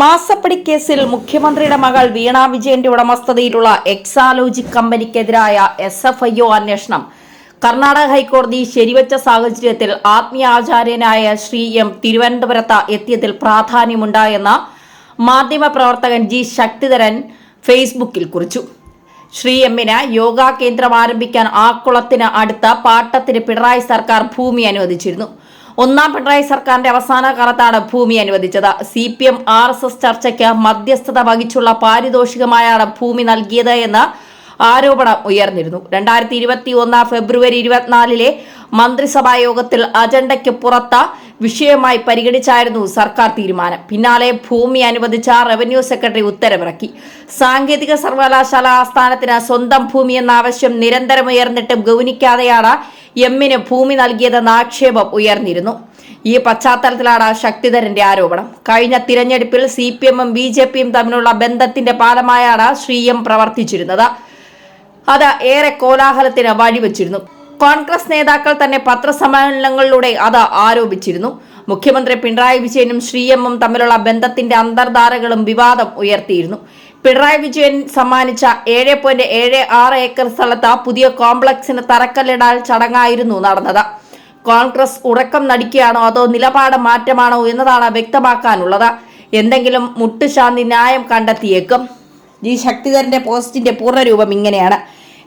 മാസപ്പടി കേസിൽ മുഖ്യമന്ത്രിയുടെ മകൾ വീണ വിജയന്റെ ഉടമസ്ഥതയിലുള്ള എക്സാലോജി കമ്പനിക്കെതിരായ എസ് എഫ് ഐ ഒ അന്വേഷണം. കർണാടക ഹൈക്കോടതി ശരിവച്ച സാഹചര്യത്തിൽ ആത്മീയാചാര്യനായ ശ്രീ എം തിരുവനന്തപുരത്ത് എത്തിയതിൽ പ്രാധാന്യമുണ്ടായെന്ന് മാധ്യമപ്രവർത്തകൻ ജി ശക്തിധരൻ ഫേസ്ബുക്കിൽ കുറിച്ചു. ശ്രീ എമ്മിന് യോഗാ കേന്ദ്രം ആരംഭിക്കാൻ ആക്കുളത്തിന് അടുത്ത പാട്ടത്തിന് പിണറായി സർക്കാർ ഭൂമി അനുവദിച്ചിരുന്നു. ഒന്നാം പിണറായി സർക്കാരിന്റെ അവസാന കാലത്താണ് ഭൂമി അനുവദിച്ചത്. C P M R S S ചർച്ചയ്ക്ക് മധ്യസ്ഥത വഹിച്ചുള്ള പാരിതോഷികമായാണ് ഭൂമി നൽകിയത് എന്ന് ആരോപണം ഉയർന്നിരുന്നു. രണ്ടായിരത്തി ഇരുപത്തി ഒന്ന് ഫെബ്രുവരി ഇരുപത്തിനാലിലെ മന്ത്രിസഭാ യോഗത്തിൽ അജണ്ടയ്ക്ക് പുറത്ത വിഷയമായി പരിഗണിച്ചായിരുന്നു സർക്കാർ തീരുമാനം. പിന്നാലെ ഭൂമി അനുവദിച്ച റവന്യൂ സെക്രട്ടറി ഉത്തരവിറക്കി. സാങ്കേതിക സർവകലാശാല ആസ്ഥാനത്തിന് സ്വന്തം ഭൂമി എന്ന ആവശ്യം നിരന്തരം ഉയർന്നിട്ടും ഗൗനിക്കാതെയാണ് എമ്മിന് ഭൂമി നൽകിയതെന്ന ആക്ഷേപം ഉയർന്നിരുന്നു. ഈ പശ്ചാത്തലത്തിലാണ് ശക്തിധരന്റെ ആരോപണം. കഴിഞ്ഞ തിരഞ്ഞെടുപ്പിൽ സി പി എമ്മും ബി ജെ പിയും തമ്മിലുള്ള ബന്ധത്തിന്റെ പാലമായാണ് ശ്രീ എം പ്രവർത്തിച്ചിരുന്നത്. അത് ഏറെ കോലാഹലത്തിന് വഴിവെച്ചിരുന്നു. കോൺഗ്രസ് നേതാക്കൾ തന്നെ പത്രസമ്മേളനങ്ങളിലൂടെ അത് ആരോപിച്ചിരുന്നു. മുഖ്യമന്ത്രി പിണറായി വിജയനും ശ്രീ എമ്മും തമ്മിലുള്ള ബന്ധത്തിന്റെ അന്തർധാരകളും വിവാദം ഉയർത്തിയിരുന്നു. പിണറായി വിജയൻ സമ്മാനിച്ച ഏഴ് പോയിന്റ് ഏഴ് ആറ് ഏക്കർ സ്ഥലത്ത് പുതിയ കോംപ്ലക്സിന് തറക്കല്ലിടാൻ ചടങ്ങായിരുന്നു നടന്നത്. കോൺഗ്രസ് ഉറക്കം നടിക്കുകയാണോ അതോ നിലപാട് മാറ്റമാണോ എന്നതാണ് വ്യക്തമാക്കാനുള്ളത്. എന്തെങ്കിലും മുട്ടുശാന്തി ന്യായം കണ്ടെത്തിയേക്കും. ജി ശക്തിധരന്റെ പോസ്റ്റിന്റെ പൂർണരൂപം ഇങ്ങനെയാണ്.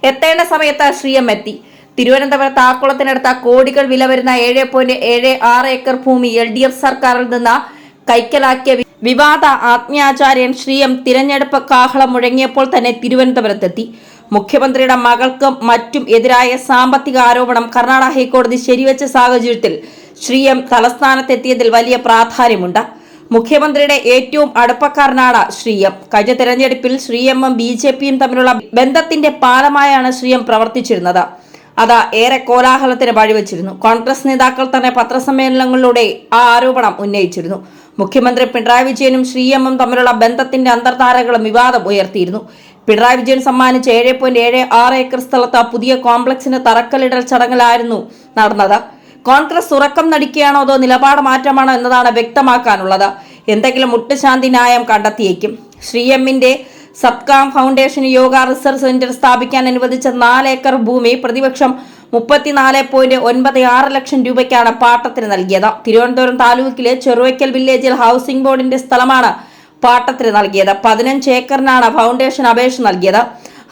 എത്തേണ്ട സമയത്ത് ശ്രീ എം എത്തി. തിരുവനന്തപുരത്ത് ആക്കുളത്തിനടുത്ത കോടികൾ വില വരുന്ന ഏഴ് പോയിന്റ് ഏഴ് ആറ് ഏക്കർ ഭൂമി എൽ ഡി എഫ് സർക്കാരിൽ നിന്ന് കൈക്കലാക്കിയ വിവാദ ആത്മീയാചാര്യൻ ശ്രീ എം തിരഞ്ഞെടുപ്പ് കാഹളം മുഴങ്ങിയപ്പോൾ തന്നെ തിരുവനന്തപുരത്തെത്തി. മുഖ്യമന്ത്രിയുടെ മകൾക്കും മറ്റും എതിരായ സാമ്പത്തിക ആരോപണം കർണാടക ഹൈക്കോടതി ശരിവെച്ച സാഹചര്യത്തിൽ ശ്രീ എം തലസ്ഥാനത്തെത്തിയതിൽ വലിയ പ്രാധാന്യമുണ്ട്. മുഖ്യമന്ത്രിയുടെ ഏറ്റവും അടുപ്പക്കാരനാണ് ശ്രീ എം കഴിഞ്ഞ തെരഞ്ഞെടുപ്പിൽ ശ്രീഎമ്മും ബി ജെ പിയും തമ്മിലുള്ള ബന്ധത്തിന്റെ പാലമായാണ് ശ്രീ എം പ്രവർത്തിച്ചിരുന്നത്. അത് ഏറെ കോലാഹലത്തിന് വഴിവെച്ചിരുന്നു. കോൺഗ്രസ് നേതാക്കൾ തന്നെ പത്രസമ്മേളനങ്ങളിലൂടെ ആ ആരോപണം ഉന്നയിച്ചിരുന്നു. മുഖ്യമന്ത്രി പിണറായി വിജയനും ശ്രീ ശ്രീഎമ്മും തമ്മിലുള്ള ബന്ധത്തിന്റെ അന്തർധാരകളും വിവാദം ഉയർത്തിയിരുന്നു. പിണറായി വിജയൻ സമ്മാനിച്ച ഏഴ് പോയിന്റ് ഏഴ് ആറ് ഏക്കർ സ്ഥലത്ത് പുതിയ കോംപ്ലക്സിന് തറക്കല്ലിടൽ ചടങ്ങിലായിരുന്നു നടന്നത്. കോൺഗ്രസ് ഉറക്കം നടിക്കുകയാണോ അതോ നിലപാട് മാറ്റമാണോ എന്നതാണ് വ്യക്തമാക്കാനുള്ളത്. എന്തെങ്കിലും മുട്ടുശാന്തി ന്യായം കണ്ടെത്തിയേക്കും. ശ്രീ എമ്മിന്റെ സത്കാം ഫൗണ്ടേഷൻ യോഗ റിസർച്ച് സെന്റർ സ്ഥാപിക്കാൻ അനുവദിച്ച നാല് ഏക്കർ ഭൂമി പ്രതിപക്ഷം മുപ്പത്തിനാല് പോയിന്റ് ഒൻപത് ആറ് ലക്ഷം രൂപയ്ക്കാണ് പാട്ടത്തിന് നൽകിയത്. തിരുവനന്തപുരം താലൂക്കിലെ ചെറുവയ്ക്കൽ വില്ലേജിൽ ഹൗസിംഗ് ബോർഡിന്റെ സ്ഥലമാണ് പാട്ടത്തിന് നൽകിയത്. പതിനഞ്ച് ഏക്കറിനാണ് ഫൗണ്ടേഷൻ അപേക്ഷ നൽകിയത്.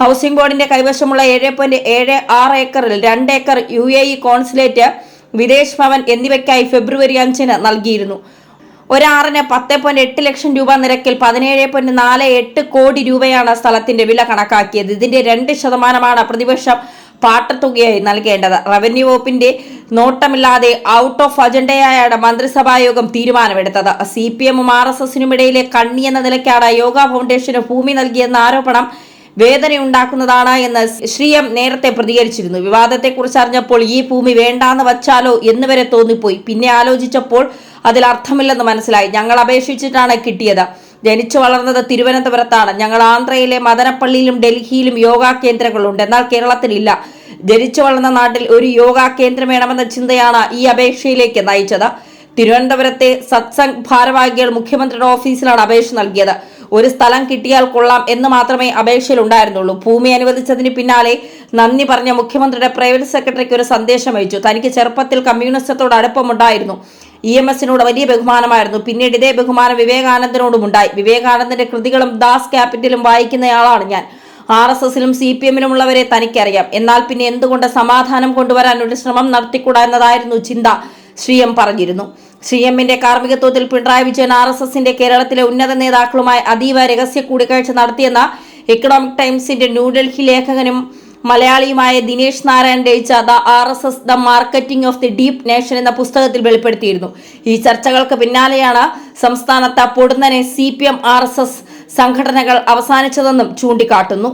ഹൗസിംഗ് ബോർഡിന്റെ കൈവശമുള്ള ഏഴ് പോയിന്റ് ഏഴ് ആറ് ഏക്കറിൽ രണ്ട് acre U A E consulate Videsh Bhavan എന്നിവയ്ക്കായി ഫെബ്രുവരി അഞ്ചിന് നൽകിയിരുന്നു. ഒരാറിന് പത്ത് പോയിന്റ് എട്ട് ലക്ഷം രൂപ നിരക്കിൽ പതിനേഴ് പോയിന്റ് നാല് എട്ട് കോടി രൂപയാണ് സ്ഥലത്തിന്റെ വില കണക്കാക്കിയത്. ഇതിന്റെ രണ്ട് ശതമാനമാണ് പ്രതിപക്ഷം പാട്ടത്തുകയായി നൽകേണ്ടത്. റവന്യൂ വകുപ്പിന്റെ നോട്ടമില്ലാതെ ഔട്ട് ഓഫ് അജണ്ടയായാണ് മന്ത്രിസഭായോഗം തീരുമാനമെടുത്തത്. സി പി എമ്മും ആർ എസ് എസിനും ഇടയിലെ കണ്ണി എന്ന നിലയ്ക്കാണ് യോഗ ഫൗണ്ടേഷന് ഭൂമി നൽകിയെന്ന ആരോപണം വേദനയുണ്ടാക്കുന്നതാണ് എന്ന് ശ്രീ എം നേരത്തെ പ്രതികരിച്ചിരുന്നു. വിവാദത്തെക്കുറിച്ച് അറിഞ്ഞപ്പോൾ ഈ ഭൂമി വേണ്ടാന്ന് വച്ചാലോ എന്ന് വരെ തോന്നിപ്പോയി. പിന്നെ ആലോചിച്ചപ്പോൾ അതിൽ അർത്ഥമില്ലെന്ന് മനസ്സിലായി. ഞങ്ങൾ അപേക്ഷിച്ചിട്ടാണ് കിട്ടിയത്. ജനിച്ചു വളർന്നത് തിരുവനന്തപുരത്താണ്. ഞങ്ങൾ ആന്ധ്രയിലെ മദനപ്പള്ളിയിലും ഡൽഹിയിലും യോഗാ കേന്ദ്രങ്ങളുണ്ട്. എന്നാൽ കേരളത്തിലില്ല. ജനിച്ചു വളർന്ന നാട്ടിൽ ഒരു യോഗാ കേന്ദ്രം വേണമെന്ന ചിന്തയാണ് ഈ അപേക്ഷയിലേക്ക് നയിച്ചത്. തിരുവനന്തപുരത്തെ സത്സംഗ് ഭാരവാഹികൾ മുഖ്യമന്ത്രിയുടെ ഓഫീസിലാണ് അപേക്ഷ നൽകിയത്. ഒരു സ്ഥലം കിട്ടിയാൽ കൊള്ളാം എന്ന് മാത്രമേ അപേക്ഷയിലുണ്ടായിരുന്നുള്ളൂ. ഭൂമി അനുവദിച്ചതിന് പിന്നാലെ നന്ദി പറഞ്ഞ മുഖ്യമന്ത്രിയുടെ പ്രൈവറ്റ് സെക്രട്ടറിക്ക് ഒരു സന്ദേശം അയച്ചു. തനിക്ക് ചെറുപ്പത്തിൽ കമ്മ്യൂണിസത്തോട് അടുപ്പമുണ്ടായിരുന്നു. ഇ എം എസിനോട് വലിയ ബഹുമാനമായിരുന്നു. പിന്നീട് ഇതേ ബഹുമാനം വിവേകാനന്ദനോടും ഉണ്ടായി. വിവേകാനന്ദന്റെ കൃതികളും ദാസ് ക്യാപിറ്റലും വായിക്കുന്നയാളാണ് ഞാൻ. ആർ എസ് എസിലും സി പി എമ്മിലുമുള്ളവരെ തനിക്കറിയാം. എന്നാൽ പിന്നെ എന്തുകൊണ്ട് സമാധാനം കൊണ്ടുവരാൻ ഒരു ശ്രമം നടത്തിക്കൂടാ എന്നതായിരുന്നു ചിന്ത ശ്രീ എം പറഞ്ഞിരുന്നു. ശ്രീ എമ്മിന്റെ കാർമ്മികത്വത്തിൽ പിണറായി വിജയൻ ആർ എസ് എസിന്റെ കേരളത്തിലെ ഉന്നത നേതാക്കളുമായി അതീവ രഹസ്യ കൂടിക്കാഴ്ച നടത്തിയെന്ന ഇക്കണോമിക് ടൈംസിന്റെ ന്യൂഡൽഹി ലേഖകനും മലയാളിയുമായ ദിനേശ് നാരായണൻ രചിച്ച the R S S the marketing of the deep nation എന്ന പുസ്തകത്തിൽ വെളിപ്പെടുത്തിയിരുന്നു. ഈ ചർച്ചകൾക്ക് പിന്നാലെയാണ് സംസ്ഥാനത്ത് പൊടുന്നനെ C P M R S S സംഘടനകൾ അവസാനിച്ചതെന്നും ചൂണ്ടിക്കാട്ടുന്നു.